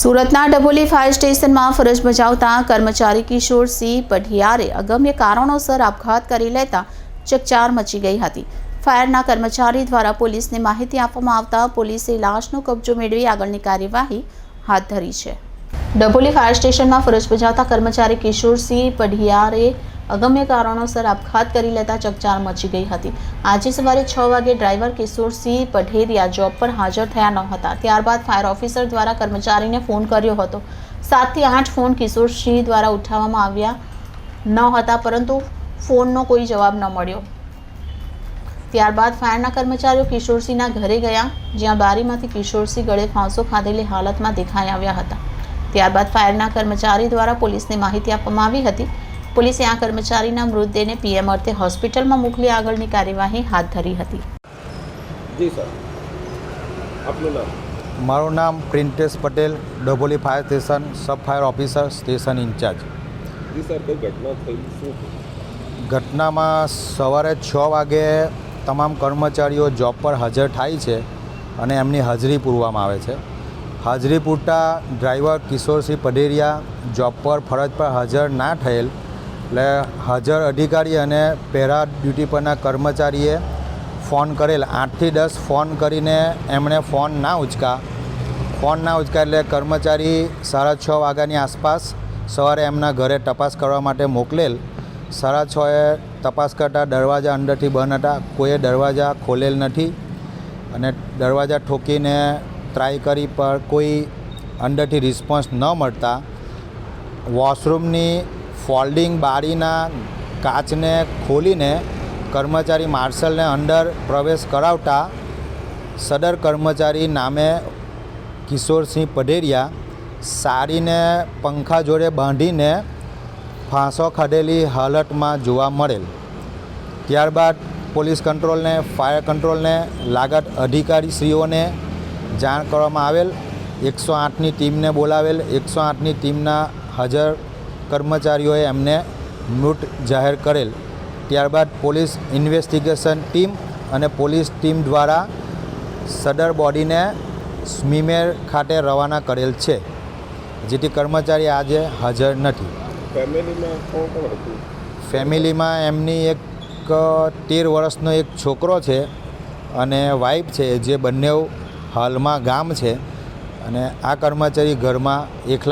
સુરતના ડભોલી ફાયર સ્ટેશનમાં ફરજ બજાવતા કર્મચારી કિશોર સિંહ પઢિયારે અગમ્ય કારણોસર આપઘાત કરી લેતા ચકચાર મચી ગઈ હતી. ફાયરના કર્મચારી દ્વારા પોલીસને માહિતી આપવામાં આવતા પોલીસે લાશનો કબજો મેળવી આગળની કાર્યવાહી હાથ ધરી છે. ડભોલી ફાયર સ્ટેશનમાં ફરજ બજાવતા કર્મચારી કિશોર સિંહ પઢિયારે અગમ્ય કારણોસર આપઘાત કરી લેતા ચકચાર મચી ગઈ હતી. આજે સવારે છ વાગે ડ્રાઈવર કિશોરસિંહ પઢેરિયા જોબ પર હાજર થયા ન હતા. ત્યારબાદ ફાયર ઓફિસર દ્વારા કર્મચારીને ફોન કર્યો હતો. સાતથી આઠ ફોન કિશોરસિંહ દ્વારા ઉઠાવવામાં આવ્યા ન હતા, પરંતુ ફોનનો કોઈ જવાબ ન મળ્યો. ત્યારબાદ ફાયરના કર્મચારીઓ કિશોરસિંહના ઘરે ગયા, જ્યાં બારીમાંથી કિશોરસિંહ ગળે ફાંસો ખાધેલી હાલતમાં દેખાઈ આવ્યા હતા. ત્યારબાદ ફાયરના કર્મચારી દ્વારા પોલીસને માહિતી આપવામાં આવી હતી. પોલીસે આ કર્મચારીના મૃતદેહને પીએમ અર્થે હોસ્પિટલમાં મોકલી આગળની કાર્યવાહી હાથ ધરી હતી. જી સર. આપનું નામ? મારું નામ Printesh Patel Dabholi fire station sub fire officer station incharge. Ji sir કોઈ ઘટના થઈ શું? ઘટનામાં સવારે છ વાગે તમામ કર્મચારીઓ જોબ પર હાજર થાય છે અને એમની હાજરી પૂરવામાં આવે છે. હાજરી પૂરતા ડ્રાઈવર કિશોરસિંહ પઢેરિયા જોબ પર ફરજ પર હાજર ના થયેલ એટલે હાજર અધિકારી અને પેરા ડ્યુટી પરના કર્મચારીએ ફોન કરેલ. આઠથી દસ ફોન કરીને એમણે ફોન ના ઉચકા. ફોન ના ઉચકા એટલે કર્મચારી સાડા છ વાગ્યાની આસપાસ સવારે એમના ઘરે તપાસ કરવા માટે મોકલેલ. સાડા છએ તપાસ કરતાં દરવાજા અંદરથી બંધ હતા. કોઈએ દરવાજા ખોલેલ નથી અને દરવાજા ઠોકીને ટ્રાય કરી પર કોઈ અંદરથી રિસ્પોન્સ ન મળતા. વોશરૂમની ફોલ્ડિંગ બારીના કાચને ખોલીને કર્મચારી માર્શલને અંદર પ્રવેશ કરાવતા સદર કર્મચારી નામે કિશોરસિંહ પઢેરિયા સારીને પંખા જોડે બાંધીને ફાંસો ખાધેલી હાલતમાં જોવા મળેલ. ત્યારબાદ પોલીસ કંટ્રોલને, ફાયર કંટ્રોલને લાગત અધિકારીશ્રીઓને જાણ કરવામાં આવેલ. એકસો આઠની ટીમને બોલાવેલ. એકસો આઠની ટીમના હાજર કર્મચારીઓએ એમને મૃત જાહેર કરેલ. ત્યારબાદ પોલીસ ઇન્વેસ્ટિગેશન ટીમ અને પોલીસ ટીમ દ્વારા સદર બોડીને સ્મીમેર ખાતે રવાના કરેલ છે જેથી કર્મચારી આજે હાજર નથી. ફેમિલીમાં એમની એક તેર વર્ષનો એક છોકરો છે અને વાઈફ છે જે બંને હાલમાં ગામ છે અને આ કર્મચારી ઘરમાં એકલા